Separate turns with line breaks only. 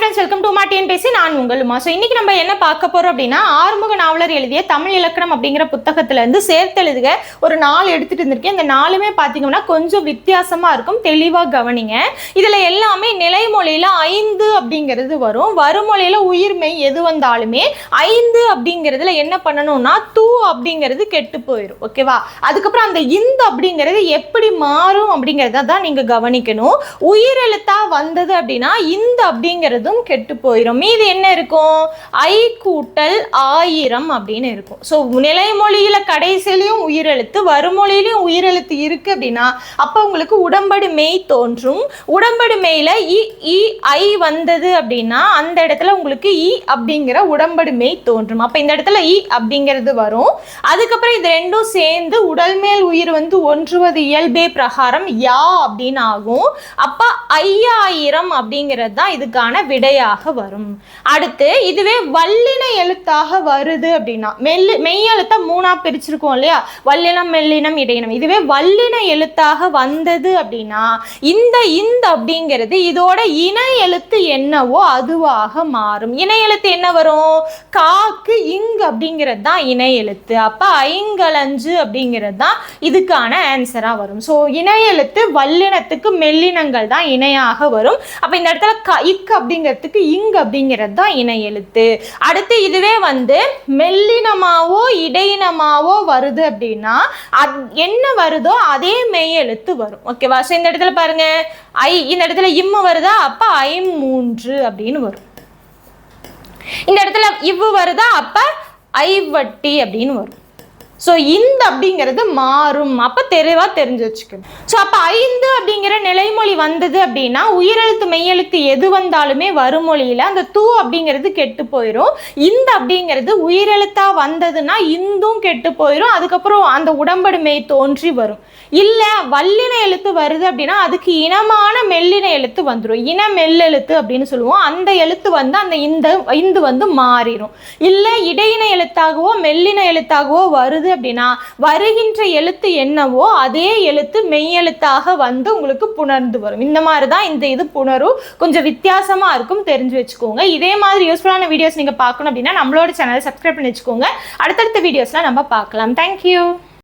Friends welcome to மாட்டியன் பேசி நான் உங்களுமா. So இன்னைக்கு நம்ம என்ன பார்க்க போறோம் அப்படின்னா ஆறுமுக நாவலர் எழுதிய தமிழ் இலக்கணம் அப்படிங்கிற புத்தகத்துல இருந்து சேர்த்தெழுதுக ஒரு நாலு எடுத்துட்டு இருந்திருக்கேன் இந்த நாலுமே பார்த்தீங்கன்னா கொஞ்சம் வித்தியாசமா இருக்கும். தெளிவா கவனிங்க. இதுல எல்லாமே நிலைமொழியில ஐந்து அப்படிங்கிறது வரும். வருமொழியில உயிர்மை எது வந்தாலுமே ஐந்து அப்படிங்கிறதுல என்ன பண்ணணும்னா தூ அப்படிங்கிறது கெட்டு போயிடும் ஓகேவா அதுக்கப்புறம் அந்த இந்த அப்படிங்கிறது எப்படி மாறும் அப்படிங்கிறத தான் நீங்க கவனிக்கணும். உயிரெழுத்தா வந்தது அப்படின்னா இந்த அப்படிங்கிறதும் கெட்டு போயிடும் மீது என்ன இருக்கும்? ஐ கூட்டல் ஆயிரம் அப்படின்னு இருக்கும். ஸோ நிலைமொழியில கடைசியிலையும் உயிரெழுத்து வருமொழியிலையும் உயிரெழுத்து இருக்கு அப்படின்னா அப்போ உங்களுக்கு உடம்படு மெய் தோன்றும். உடம்படு மெய்ல இ இ ஐ வந்தது அப்படின்னா அந்த இடத்துல உங்களுக்கு இ அப்படிங்கிற உடம்படு மெய் தோன்றும். அப்போ இந்த இடத்துல இ அப்படிங்கிறது வரும். அதுக்கப்புறம் இது ரெண்டும் சேர்ந்து உடல் மேல் உயிர் வந்து ஒன்றுவது இயல்பே பிரகாரம் யா அப்படின்னு ஆகும். அப்போ ஐயாயிரம் அப்படிங்கிறது தான் இதுக்கான விடையாக வரும். அடுத்து இதுவே வல்லின எழுத்தாக வருது அப்படின்னா மெல்லு மெய்யெழுத்தா மூணா பிரிச்சிருக்கோம் இல்லையா? வல்லினம் மெல்லினம் இடையினம். இதுவே வல்லின எழுத்தாக வந்தது அப்படின்னா இந்த இந்த அப்படிங்கிறது இதோட இணை எழுத்து என்னவோ அதுவாக மாறும். இணை எழுத்து என்ன வரும்? காக்கு இங்கு அப்படிங்கிறது தான் இணை எழுத்து. அப்ப ஐங்கலஞ்சு அப்படிங்கிறது தான் இதுக்கான ஆன்சரா வரும். ஸோ இணை எழுத்து வல்லினத்துக்கு மெல்லினங்கள் தான் இணையாக வரும். அப்ப இந்த இடத்துல க இக் அப்படிங்கிறதுக்கு இங் அப்படிங்கிறது தான் இணை எழுத்து. அடுத்து இதுவே வந்து மெல்லினமாவோ இடையினமாவோ வருது அப்படின்னா அத் என்ன வருதோ அதே மெய் எழுத்து வரும். ஓகேவா? ஸோ இந்த இடத்துல பாருங்க. ஐ இந்த இடத்துல இம்மு வருதா? அப்ப ஐ மூன்று அப்படின்னு வரும். இந்த இடத்துல இவ்வு வருதா? அப்ப ஐவட்டி அப்படின்னு வரும். ஸோ இந்த அப்படிங்கிறது மாறும். அப்போ தெளிவாக தெரிஞ்சு வச்சுக்கணும். ஸோ அப்போ ஐந்து அப்படிங்கிற நிலைமொழி வந்தது அப்படின்னா உயிரெழுத்து மெய்யெழுத்து எது வந்தாலுமே வருமொழியில் அந்த தூ அப்படிங்கிறது கெட்டு போயிடும் இந்த அப்படிங்கிறது உயிரெழுத்தாக வந்ததுன்னா இந்தும் கெட்டு போயிடும் அதுக்கப்புறம் அந்த உடம்படுமை மெய் தோன்றி வரும். இல்லை வல்லின எழுத்து வருது அப்படின்னா அதுக்கு இனமான மெல்லின எழுத்து வந்துடும் இன மெல்லெழுத்து அப்படின்னு சொல்லுவோம். அந்த எழுத்து வந்து அந்த இந்த இந்து வந்து மாறிடும் இல்லை இடையின எழுத்தாகவோ மெல்லின எழுத்தாகவோ வருது அப்படின்னா வருகின்ற எழுத்து என்னவோ அதே எழுத்து மெய்யெழுத்தாக வந்து உங்களுக்கு புணர்ந்து வரும். இந்த மாதிரி தான் இந்த இது புணரும் கொஞ்சம் வித்தியாசமாக இருக்கும் தெரிஞ்சு வச்சுக்கோங்க. இதே மாதிரி யூஸ்ஃபுல்லான வீடியோஸ் நீங்கள் பார்க்கணும் அப்படின்னா நம்மளோட சேனலை சப்ஸ்கிரைப் பண்ணி வச்சுக்கோங்க. அடுத்தடுத்த வீடியோஸ்லாம் நம்ம பார்க்கலாம். தேங்க்யூ